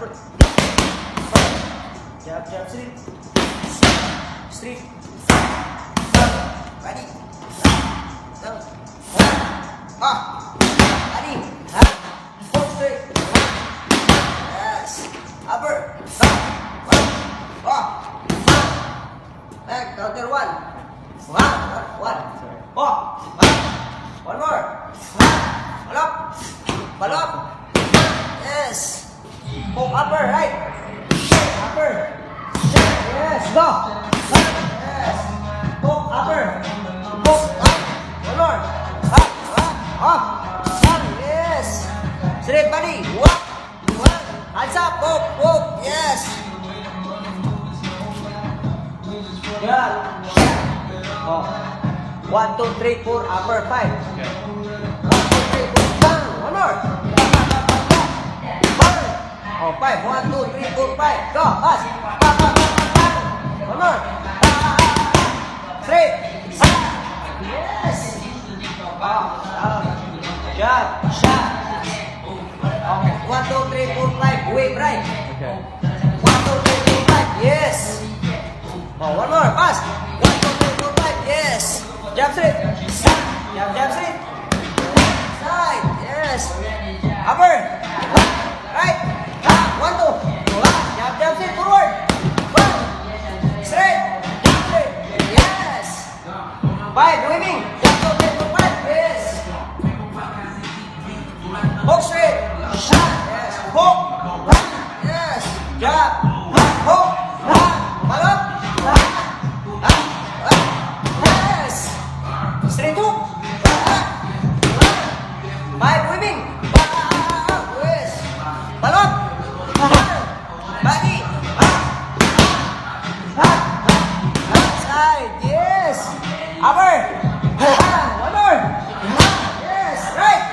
upper. Back. Jab, jab, straight. Straight. Down. Ready. Down. Up. Up. Ready. Up. Foot straight. Yes. Upper. Up. Up. Back. Counter one. One. One. Up. One more. Up. Balop. Balop. Yes. Hook upper, right. Upper. Yes, go. Yes. Hook upper. Hook up. One more. Up, up, up. One. Yes. Straight body. One. One. Hands up. Hook, hook. Yes. Good. Oh. One, two, three, four, upper, five. Okay. Five. Go. One more. Pa, pa, pa, pa. Straight. Yes. Oh. Shot. Shot. Okay. One, two, three, four, five. Wave right. Okay. One, two, three, four, five. Yes. Oh, one more. Pass. One, two, three, four, five. Yes. Jump straight. Jump, jump straight. Five. Waving. Jump, two, three, four, five. Yes. Hook straight. Shot. Yes. Hook. Yes. Jump. Hook. Balap. Yes. Straight hook. Upper. One more. Yes. Right.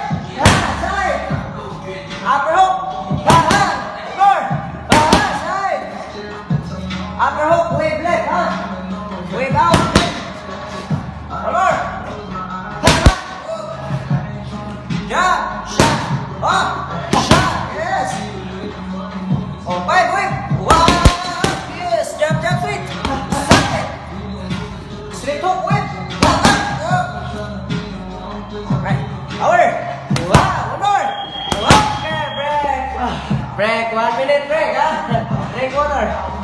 Side. Upper hook. More. Side. Upper hook. Wave left. Huh? Wave out. One more. Jump. Shot. Up. Break. Break. One minute break, huh? Drink water.